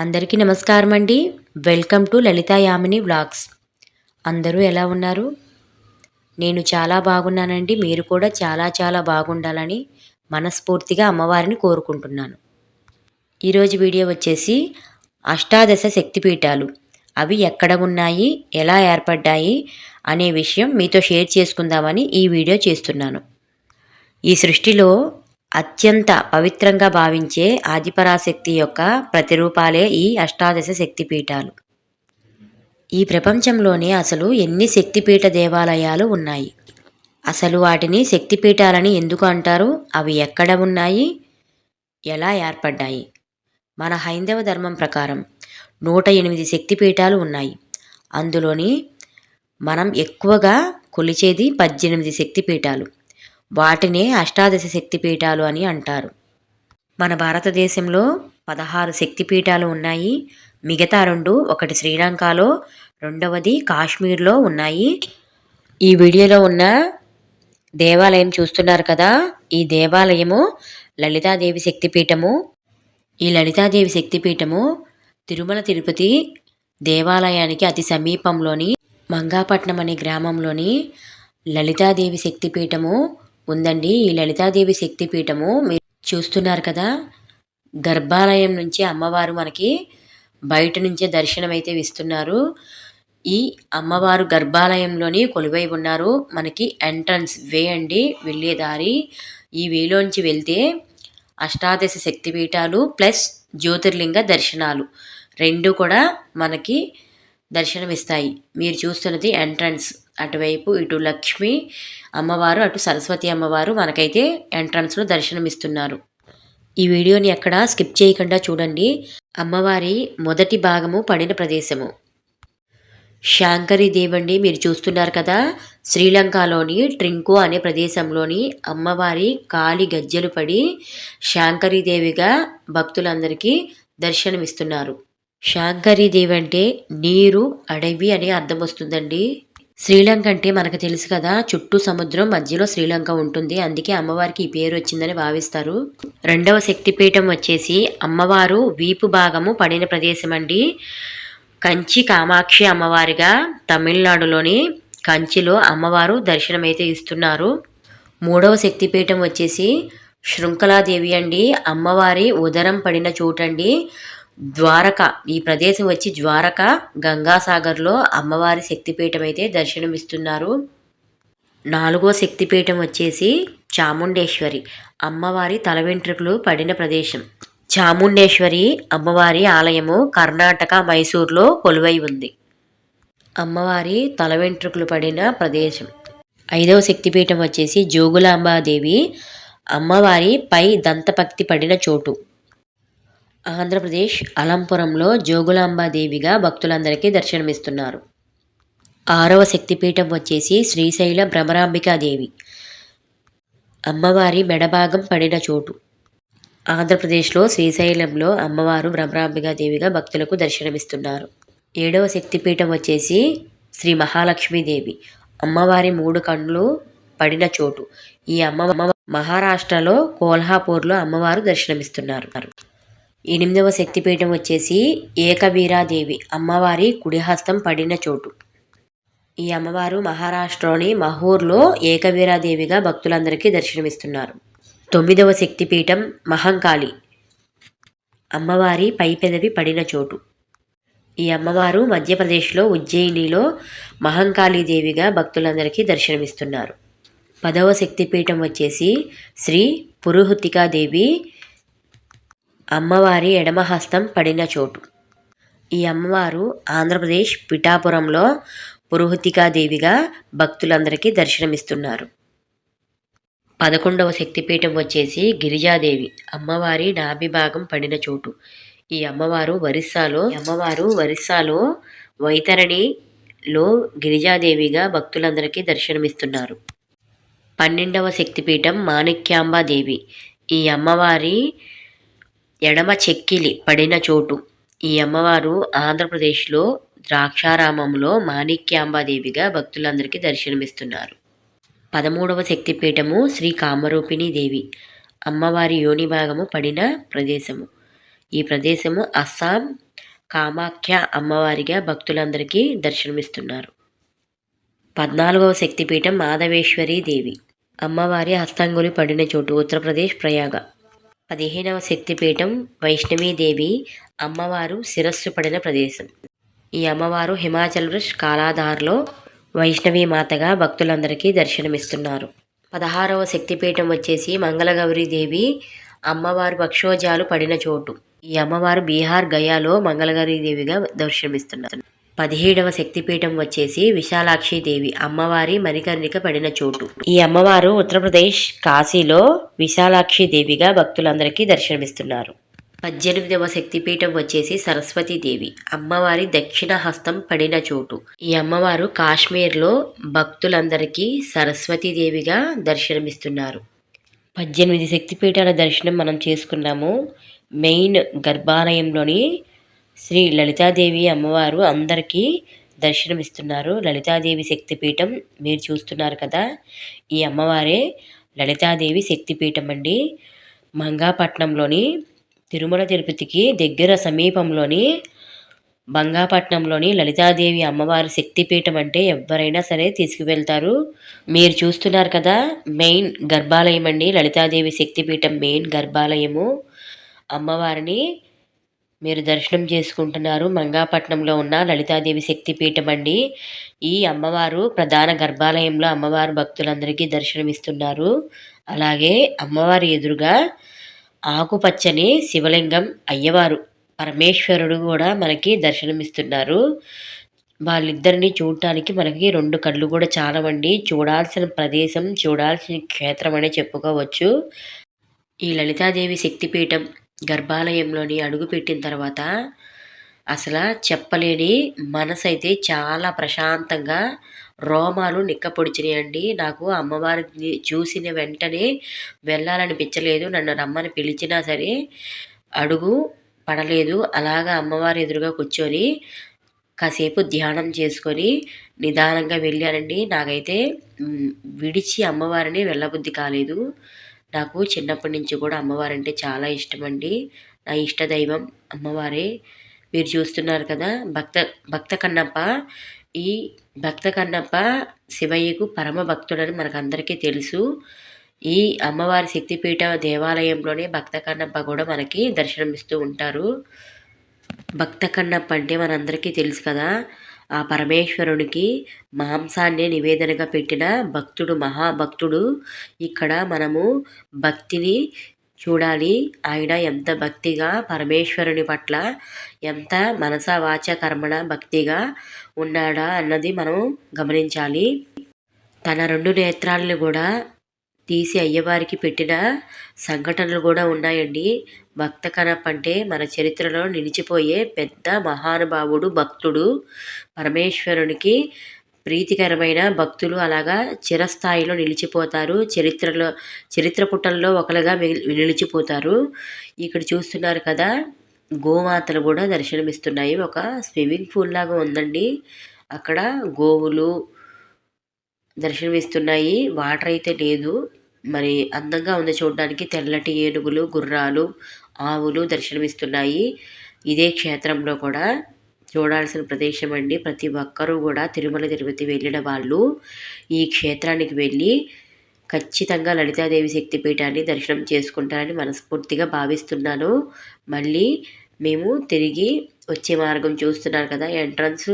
అందరికీ నమస్కారం అండి welcome to Lalitha Yamini vlogs. అందరూ ఎలా ఉన్నారు? నేను చాలా బాగున్నానండి. మీరు కూడా చాలా చాలా బాగుండాలని మనస్ఫూర్తిగా అమ్మవారిని కోరుకుంటున్నాను. ఈరోజు వీడియో వచ్చేసి అష్టాదశ శక్తిపీఠాలు. అవి ఎక్కడ ఉన్నాయి? ఎలా ఏర్పడ్డాయి? అనే విషయం మీతో షేర్ చేసుకుందామని ఈ వీడియో చేస్తున్నాను. ఈ సృష్టిలో అత్యంత పవిత్రంగా భావించే ఆదిపరాశక్తి యొక్క ప్రతిరూపాలే ఈ అష్టాదశ శక్తిపీఠాలు. ఈ ప్రపంచంలోనే అసలు ఎన్ని శక్తిపీఠ దేవాలయాలు ఉన్నాయి? అసలు వాటిని శక్తిపీఠాలని ఎందుకు అంటారు? అవి ఎక్కడ ఉన్నాయి? ఎలా ఏర్పడ్డాయి? మన హైందవ ధర్మం ప్రకారం నూట ఎనిమిది శక్తిపీఠాలు ఉన్నాయి. అందులోని మనం ఎక్కువగా కొలిచేది పద్దెనిమిది శక్తిపీఠాలు. వాటినే అష్టాదశ శక్తిపీఠాలు అని అంటారు. మన భారతదేశంలో పదహారు శక్తిపీఠాలు ఉన్నాయి. మిగతా రెండు ఒకటి శ్రీలంకలో రెండవది కాశ్మీర్లో ఉన్నాయి. ఈ వీడియోలో ఉన్న దేవాలయం చూస్తున్నారు కదా? ఈ దేవాలయము లలితాదేవి శక్తిపీఠము. ఈ లలితాదేవి శక్తిపీఠము తిరుమల తిరుపతి దేవాలయానికి అతి సమీపంలోని మంగాపట్నం అనే గ్రామంలోని లలితాదేవి శక్తిపీఠము ఉందండి. ఈ లలితాదేవి శక్తిపీఠము మీరు చూస్తున్నారు కదా. గర్భాలయం నుంచి అమ్మవారు మనకి బయట నుంచే దర్శనం అయితే ఇస్తున్నారు. ఈ అమ్మవారు గర్భాలయంలోని కొలువై ఉన్నారు. మనకి ఎంట్రన్స్ వే అండి. వెళ్ళే దారి. ఈ వేలోంచి వెళ్తే అష్టాదశ శక్తిపీఠాలు ప్లస్ జ్యోతిర్లింగ దర్శనాలు రెండు కూడా మనకి దర్శనమిస్తాయి. మీరు చూస్తున్నది ఎంట్రన్స్ అటువైపు ఇటు లక్ష్మి అమ్మవారు అటు సరస్వతి అమ్మవారు మనకైతే ఎంట్రన్స్లో దర్శనమిస్తున్నారు. ఈ వీడియోని ఎక్కడ స్కిప్ చేయకుండా చూడండి. అమ్మవారి మొదటి భాగము పడిన ప్రదేశము. శాంకరి దేవండి మీరు చూస్తున్నారు కదా శ్రీలంకలోని ట్రింకో అనే ప్రదేశంలోని అమ్మవారి కాలి గజ్జలు పడి శాంకరీదేవిగా భక్తులందరికీ దర్శనమిస్తున్నారు. శాంకరీదేవి అంటే నీరు అడవి అని అర్థం వస్తుందండి. శ్రీలంక అంటే మనకు తెలుసు కదా చుట్టూ సముద్రం మధ్యలో శ్రీలంక ఉంటుంది. అందుకే అమ్మవారికి ఈ పేరు వచ్చిందని భావిస్తారు. రెండవ శక్తిపీఠం వచ్చేసి అమ్మవారు వీపు భాగము పడిన ప్రదేశం అండి. కంచి కామాక్షి అమ్మవారిగా తమిళనాడులోని కంచిలో అమ్మవారు దర్శనమైతే ఇస్తున్నారు. మూడవ శక్తిపీఠం వచ్చేసి శృంఖలాదేవి అండి. అమ్మవారి ఉదరం పడిన చోటండి. ద్వారక ఈ ప్రదేశం వచ్చి ద్వారక గంగాసాగర్లో అమ్మవారి శక్తిపీఠం అయితే దర్శనమిస్తున్నారు. నాలుగో శక్తిపీఠం వచ్చేసి చాముండేశ్వరి అమ్మవారి తల వెంట్రుకలు పడిన ప్రదేశం. చాముండేశ్వరి అమ్మవారి ఆలయము కర్ణాటక మైసూర్లో కొలువై ఉంది. అమ్మవారి తల వెంట్రుకలు పడిన ప్రదేశం. ఐదవ శక్తిపీఠం వచ్చేసి జోగులాంబాదేవి అమ్మవారి పై దంతపక్తి పడిన చోటు. ఆంధ్రప్రదేశ్ అలంపురంలో జోగులాంబాదేవిగా భక్తులందరికీ దర్శనమిస్తున్నారు. ఆరవ శక్తిపీఠం వచ్చేసి శ్రీశైల భ్రమరాంబికాదేవి. అమ్మవారి మెడభాగం పడిన చోటు. ఆంధ్రప్రదేశ్లో శ్రీశైలంలో అమ్మవారు భ్రమరాంబికాదేవిగా భక్తులకు దర్శనమిస్తున్నారు. ఏడవ శక్తిపీఠం వచ్చేసి శ్రీ మహాలక్ష్మీదేవి. అమ్మవారి మూడు కండ్లు పడిన చోటు. ఈ అమ్మ మహారాష్ట్రలో కోల్హాపూర్లో అమ్మవారు దర్శనమిస్తున్నారు. ఎనిమిదవ శక్తిపీఠం వచ్చేసి ఏకవీరాదేవి అమ్మవారి కుడిహస్తం పడిన చోటు. ఈ అమ్మవారు మహారాష్ట్రలోని మహూర్లో ఏకవీరాదేవిగా భక్తులందరికీ దర్శనమిస్తున్నారు. తొమ్మిదవ శక్తిపీఠం మహంకాళి అమ్మవారి పై పెదవి పడిన చోటు. ఈ అమ్మవారు మధ్యప్రదేశ్లో ఉజ్జయినిలో మహంకాళీదేవిగా భక్తులందరికీ దర్శనమిస్తున్నారు. పదవ శక్తిపీఠం వచ్చేసి శ్రీ పురుహుతికాదేవి అమ్మవారి ఎడమహస్తం పడిన చోటు. ఈ అమ్మవారు ఆంధ్రప్రదేశ్ పిఠాపురంలో పురోహితికాదేవిగా భక్తులందరికీ దర్శనమిస్తున్నారు. పదకొండవ శక్తిపీఠం వచ్చేసి గిరిజాదేవి. అమ్మవారి నాభిభాగం పడిన చోటు. ఈ అమ్మవారు ఒరిస్సాలో అమ్మవారు ఒరిస్సాలో వైతరణిలో గిరిజాదేవిగా భక్తులందరికీ దర్శనమిస్తున్నారు. పన్నెండవ శక్తిపీఠం మాణిక్యాంబాదేవి ఈ అమ్మవారి ఎడమ చెక్కిలి పడిన చోటు. ఈ అమ్మవారు ఆంధ్రప్రదేశ్లో ద్రాక్షారామంలో మాణిక్యాంబాదేవిగా భక్తులందరికీ దర్శనమిస్తున్నారు. పదమూడవ శక్తిపీఠము శ్రీ కామరూపిణి దేవి. అమ్మవారి యోని భాగము పడిన ప్రదేశము. ఈ ప్రదేశము అస్సాం కామాఖ్య అమ్మవారిగా భక్తులందరికీ దర్శనమిస్తున్నారు. పద్నాలుగవ శక్తిపీఠం మాధవేశ్వరీ దేవి. అమ్మవారి హస్తంగులి పడిన చోటు ఉత్తరప్రదేశ్ ప్రయాగ. పదిహేనవ శక్తిపీఠం వైష్ణవీదేవి అమ్మవారు శిరస్సు పడిన ప్రదేశం. ఈ అమ్మవారు హిమాచల్ ప్రదేశ్ కాలాధార్లో వైష్ణవీ మాతగా భక్తులందరికీ దర్శనమిస్తున్నారు. పదహారవ శక్తిపీఠం వచ్చేసి మంగళగౌరీ దేవి అమ్మవారు పక్షోజాలు పడిన చోటు. ఈ అమ్మవారు బీహార్ గయాలో మంగళగౌరీ దేవిగా దర్శనమిస్తున్నారు. పదిహేడవ శక్తిపీఠం వచ్చేసి విశాలాక్షిదేవి అమ్మవారి మణికర్ణిక పడిన చోటు. ఈ అమ్మవారు ఉత్తరప్రదేశ్ కాశీలో విశాలాక్షి దేవిగా భక్తులందరికీ దర్శనమిస్తున్నారు. పద్దెనిమిదవ శక్తిపీఠం వచ్చేసి సరస్వతి దేవి అమ్మవారి దక్షిణ హస్తం పడిన చోటు. ఈ అమ్మవారు కాశ్మీర్లో భక్తులందరికీ సరస్వతీదేవిగా దర్శనమిస్తున్నారు. పద్దెనిమిది శక్తిపీఠాల దర్శనం మనం చేసుకున్నాము. మెయిన్ గర్భాలయంలోని శ్రీ లలితాదేవి అమ్మవారు అందరికీ దర్శనమిస్తున్నారు. లలితాదేవి శక్తిపీఠం మీరు చూస్తున్నారు కదా ఈ అమ్మవారే లలితాదేవి శక్తిపీఠం అండి. మంగాపట్నంలోని తిరుమల తిరుపతికి దగ్గర సమీపంలోని బంగాపట్నంలోని లలితాదేవి అమ్మవారి శక్తిపీఠం అంటే ఎవరైనా సరే తీసుకువెళ్తారు. మీరు చూస్తున్నారు కదా మెయిన్ గర్భాలయం అండి. లలితాదేవి శక్తిపీఠం మెయిన్ గర్భాలయము. అమ్మవారిని మీరు దర్శనం చేసుకుంటున్నారు మంగాపట్నంలో ఉన్న లలితాదేవి శక్తిపీఠం అండి. ఈ అమ్మవారు ప్రధాన గర్భాలయంలో అమ్మవారు భక్తులందరికీ దర్శనమిస్తున్నారు. అలాగే అమ్మవారి ఎదురుగా ఆకుపచ్చని శివలింగం అయ్యవారు పరమేశ్వరుడు కూడా మనకి దర్శనమిస్తున్నారు. వాళ్ళిద్దరిని చూడటానికి మనకి రెండు కళ్ళు కూడా చాలవండి. చూడాల్సిన ప్రదేశం చూడాల్సిన క్షేత్రం అనే చెప్పుకోవచ్చు. ఈ లలితాదేవి శక్తిపీఠం గర్భాలయంలోని అడుగుపెట్టిన తర్వాత అసలు చెప్పలేని మనసు అయితే చాలా ప్రశాంతంగా రోమాలు నిక్కపొడిచినాయండి. నాకు అమ్మవారిని చూసిన వెంటనే వెళ్ళాలనిపించలేదు. నన్ను రమ్మని పిలిచినా సరే అడుగు పడలేదు. అలాగా అమ్మవారి ఎదురుగా కూర్చొని కాసేపు ధ్యానం చేసుకొని నిదానంగా వెళ్ళానండి నాకైతే విడిచి అమ్మవారిని వెళ్ళబుద్ధి కాలేదు. నాకు చిన్నప్పటి నుంచి కూడా అమ్మవారంటే చాలా ఇష్టం అండి నా ఇష్ట దైవం అమ్మవారే. మీరు చూస్తున్నారు కదా భక్త భక్త కన్నప్ప. ఈ భక్త కన్నప్ప శివయ్యకు పరమ భక్తుడని మనకందరికీ తెలుసు. ఈ అమ్మవారి శక్తిపీఠ దేవాలయంలోనే భక్త కన్నప్ప కూడా మనకి దర్శనమిస్తూ ఉంటారు. భక్త కన్నప్ప అంటే మనందరికీ తెలుసు కదా ఆ పరమేశ్వరునికి మాంసాన్ని నివేదనగా పెట్టిన భక్తుడు మహాభక్తుడు ఇక్కడ మనము భక్తిని చూడాలి. ఆయన ఎంత భక్తిగా పరమేశ్వరుని పట్ల ఎంత మనస వాచ కర్మణ భక్తిగా ఉన్నాడా అన్నది మనం గమనించాలి. తన రెండు నేత్రాలను కూడా తీసి అయ్యవారికి పెట్టిన సంఘటనలు కూడా ఉన్నాయండి. భక్త కనప్ అంటే మన చరిత్రలో నిలిచిపోయే పెద్ద మహానుభావుడు భక్తుడు పరమేశ్వరునికి ప్రీతికరమైన భక్తులు అలాగా చిరస్థాయిలో నిలిచిపోతారు. చరిత్రలో చరిత్ర పుటల్లో ఒకరుగా నిలిచిపోతారు. ఇక్కడ చూస్తున్నారు కదా గోమాతలు కూడా దర్శనమిస్తున్నాయి. ఒక స్విమ్మింగ్ పూల్ లాగా ఉందండి. అక్కడ గోవులు దర్శనమిస్తున్నాయి. వాటర్ అయితే లేదు. మరి అందంగా ఉంది చూడడానికి. తెల్లటి ఏనుగులు గుర్రాలు ఆవులు దర్శనమిస్తున్నాయి. ఇదే క్షేత్రంలో కూడా చూడాల్సిన ప్రదేశం అండి. ప్రతి ఒక్కరూ కూడా తిరుమల తిరుపతి వెళ్ళిన వాళ్ళు ఈ క్షేత్రానికి వెళ్ళి ఖచ్చితంగా లలితాదేవి శక్తిపీఠాన్ని దర్శనం చేసుకుంటారని మనస్ఫూర్తిగా భావిస్తున్నాను. మళ్ళీ మేము తిరిగి వచ్చే మార్గం చూస్తున్నారు కదా ఎంట్రన్స్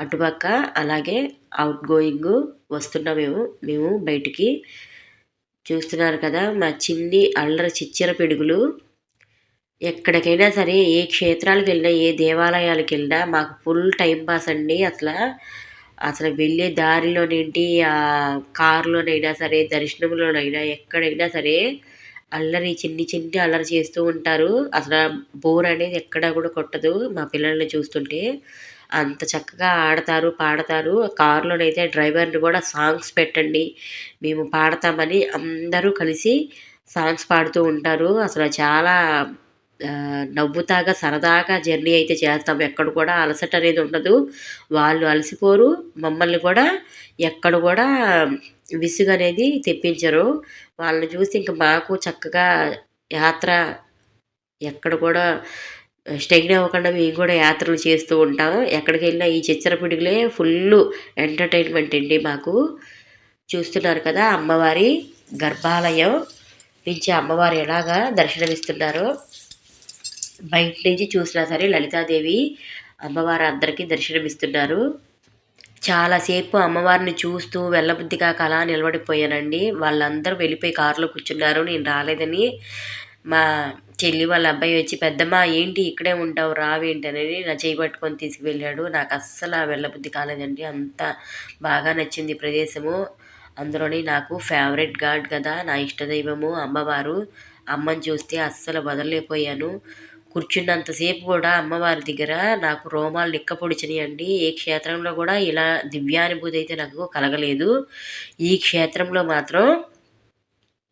అటుపక్క అలాగే అవుట్ గోయింగ్ వస్తున్నా మేము. మేము బయటికి చూస్తున్నారు కదా మా చిన్ని అల్లరి చిచ్చర పిడుగులు. ఎక్కడికైనా సరే ఏ క్షేత్రాలకు వెళ్ళినా ఏ దేవాలయాలకు వెళ్ళినా మాకు ఫుల్ టైం పాస్ అండి అసలు. అసలు వెళ్ళే దారిలోనేంటి ఆ కారులోనైనా సరే దర్శనంలోనైనా ఎక్కడైనా సరే అల్లరి చిన్ని చిన్ని అల్లరి చేస్తూ ఉంటారు. అసలు బోర్ అనేది ఎక్కడా కూడా కొట్టదు మా పిల్లల్ని చూస్తుంటే. అంత చక్కగా ఆడతారు పాడతారు. కారులోనైతే డ్రైవర్ని కూడా సాంగ్స్ పెట్టండి మేము పాడతామని అందరూ కలిసి సాంగ్స్ పాడుతూ ఉంటారు. అసలు చాలా నవ్వుతాగా సరదాగా జర్నీ అయితే చేస్తాం. ఎక్కడ కూడా అలసట అనేది ఉండదు. వాళ్ళు అలసిపోరు మమ్మల్ని కూడా ఎక్కడ కూడా విసుగు అనేది తెప్పించరు. వాళ్ళని చూసి ఇంక మాకు చక్కగా యాత్ర ఎక్కడ కూడా స్టెగ్న్ అవ్వకుండా మేము కూడా యాత్రలు చేస్తూ ఉంటాం ఎక్కడికి వెళ్ళినా ఈ చిచ్చర పిడుగులే ఫుల్ ఎంటర్టైన్మెంట్ అండి మాకు. చూస్తున్నారు కదా అమ్మవారి గర్భాలయం. నుంచి అమ్మవారు ఎలాగా దర్శనమిస్తున్నారో. బయట నుంచి చూసినా సరే లలితాదేవి అమ్మవారు అందరికీ దర్శనమిస్తున్నారు. చాలాసేపు అమ్మవారిని చూస్తూ వెళ్ళబుద్ధి కాక అలా నిలబడిపోయానండి. వాళ్ళందరూ వెళ్ళిపోయి కారులో కూర్చున్నారు. నేను రాలేదని మా చెల్లి వాళ్ళ అబ్బాయి వచ్చి పెద్దమ్మ ఏంటి ఇక్కడే ఉంటావు? రావేంటనేది నా చేయి పట్టుకొని తీసుకువెళ్ళాడు. నాకు అస్సలు వెళ్ళబుద్ధి కాలేదండి. అంత బాగా నచ్చింది ప్రదేశము. అందులోని నాకు ఫేవరెట్ గాడ్ కదా నా ఇష్టదైవము అమ్మవారు. అమ్మని చూస్తే అస్సలు వదలలేకపోయాను. కూర్చున్నంతసేపు కూడా అమ్మవారి దగ్గర నాకు రోమాలు నిక్కపొడిచినాయండి ఏ క్షేత్రంలో కూడా ఇలా దివ్యానుభూతి అయితే నాకు కలగలేదు. ఈ క్షేత్రంలో మాత్రం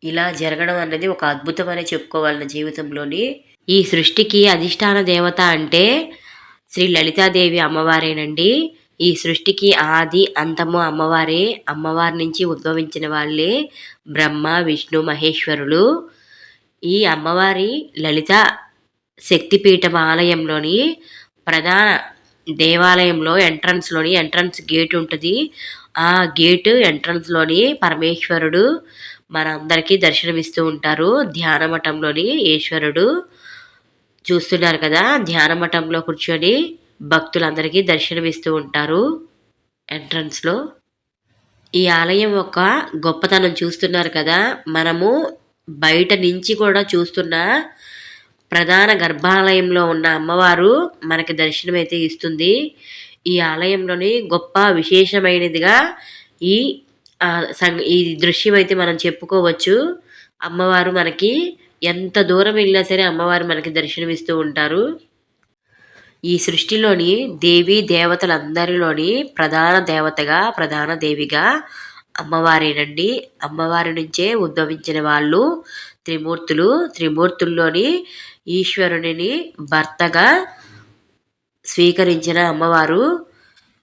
ఇలా జరగడం అన్నది ఒక అద్భుతమనే చెప్పుకోవాలి నా జీవితంలోని ఈ సృష్టికి అధిష్టాన దేవత అంటే శ్రీ లలితాదేవి అమ్మవారేనండి. ఈ సృష్టికి ఆది అంతము అమ్మవారే. అమ్మవారి నుంచి ఉద్భవించిన వాళ్ళే బ్రహ్మ విష్ణు మహేశ్వరులు. ఈ అమ్మవారి లలిత శక్తిపీఠం ఆలయంలోని ప్రధాన దేవాలయంలో ఎంట్రన్స్లోని ఎంట్రన్స్ గేట్ ఉంటుంది. ఆ గేటు ఎంట్రన్స్లోని పరమేశ్వరుడు మనందరికీ దర్శనమిస్తూ ఉంటారు. ధ్యాన మఠంలోని ఈశ్వరుడు చూస్తున్నారు కదా. ధ్యాన మఠంలో కూర్చొని భక్తులందరికీ దర్శనమిస్తూ ఉంటారు. ఎంట్రన్స్లో ఈ ఆలయం యొక్క గొప్పతనం చూస్తున్నారు కదా. మనము బయట నుంచి కూడా చూస్తున్న ప్రధాన గర్భాలయంలో ఉన్న అమ్మవారు మనకి దర్శనమైతే ఇస్తుంది. ఈ ఆలయంలోని గొప్ప విశేషమైనదిగా ఈ ఈ దృశ్యం అయితే మనం చెప్పుకోవచ్చు. అమ్మవారు మనకి ఎంత దూరం వెళ్ళినా సరే అమ్మవారు మనకి దర్శనమిస్తూ ఉంటారు. ఈ సృష్టిలోని దేవి దేవతలందరిలోని ప్రధాన దేవతగా ప్రధాన దేవిగా అమ్మవారేనండి. అమ్మవారి నుంచే ఉద్భవించిన వాళ్ళు త్రిమూర్తులు. త్రిమూర్తుల్లోని ఈశ్వరునిని భర్తగా స్వీకరించిన అమ్మవారు.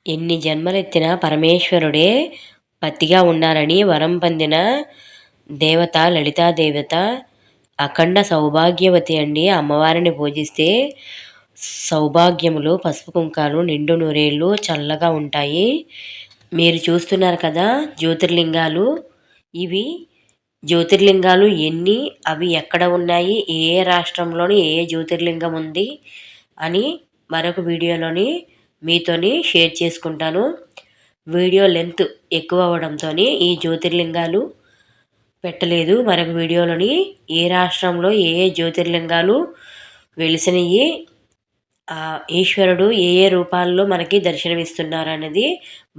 ఎన్ని జన్మలెత్తిన పరమేశ్వరుడే. పతిగా ఉన్నారని వరం పొందిన దేవత లలితా దేవత అఖండ సౌభాగ్యవతి అండి. అమ్మవారిని పూజిస్తే సౌభాగ్యములు పసుపు కుంకాలు నిండు నూరేళ్ళు చల్లగా ఉంటాయి. మీరు చూస్తున్నారు కదా జ్యోతిర్లింగాలు. ఇవి జ్యోతిర్లింగాలు ఎన్ని అవి ఎక్కడ ఉన్నాయి ఏ ఏ రాష్ట్రంలోని ఏ ఏ జ్యోతిర్లింగం ఉంది అని మరొక వీడియోలోని మీతోని షేర్ చేసుకుంటాను. వీడియో లెంత్ ఎక్కువ అవడంతో ఈ జ్యోతిర్లింగాలు పెట్టలేదు. మరొక వీడియోలోని ఏ రాష్ట్రంలో ఏ ఏ జ్యోతిర్లింగాలు వెలిసినవి ఈశ్వరుడు ఏ ఏ రూపాల్లో మనకి దర్శనమిస్తున్నారు అనేది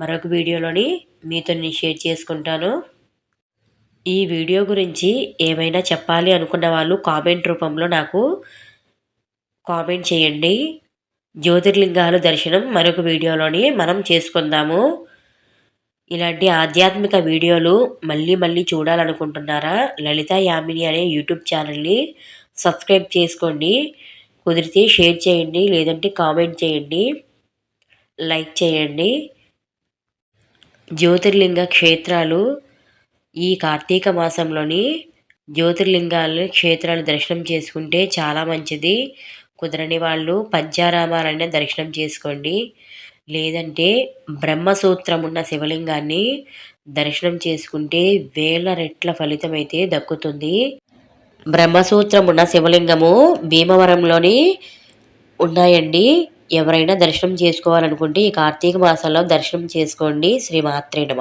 మరొక వీడియోలోని మీతో నేను షేర్ చేసుకుంటాను. ఈ వీడియో గురించి ఏమైనా చెప్పాలి అనుకున్న వాళ్ళు కామెంట్ రూపంలో నాకు కామెంట్ చేయండి. జ్యోతిర్లింగాల దర్శనం మరొక వీడియోలోని మనం చేసుకుందాము. ఇలాంటి ఆధ్యాత్మిక వీడియోలు మళ్ళీ మళ్ళీ చూడాలనుకుంటున్నారా? లలిత యామిని అనే యూట్యూబ్ ఛానల్ని సబ్స్క్రైబ్ చేసుకోండి. కుదిరితే షేర్ చేయండి లేదంటే కామెంట్ చేయండి. లైక్ చేయండి. జ్యోతిర్లింగ క్షేత్రాలు ఈ కార్తీక మాసంలోని జ్యోతిర్లింగాలు క్షేత్రాలు దర్శనం చేసుకుంటే చాలా మంచిది. కుదరని వాళ్ళు పంచారామాలైనా దర్శనం చేసుకోండి. లేదంటే బ్రహ్మసూత్రం ఉన్న శివలింగాన్ని దర్శనం చేసుకుంటే వేల రెట్ల ఫలితం అయితే దక్కుతుంది. బ్రహ్మసూత్రం ఉన్న శివలింగము భీమవరంలోని ఉన్నాయండి. ఎవరైనా దర్శనం చేసుకోవాలనుకుంటే ఈ కార్తీక మాసంలో దర్శనం చేసుకోండి. శ్రీమాత్రేణ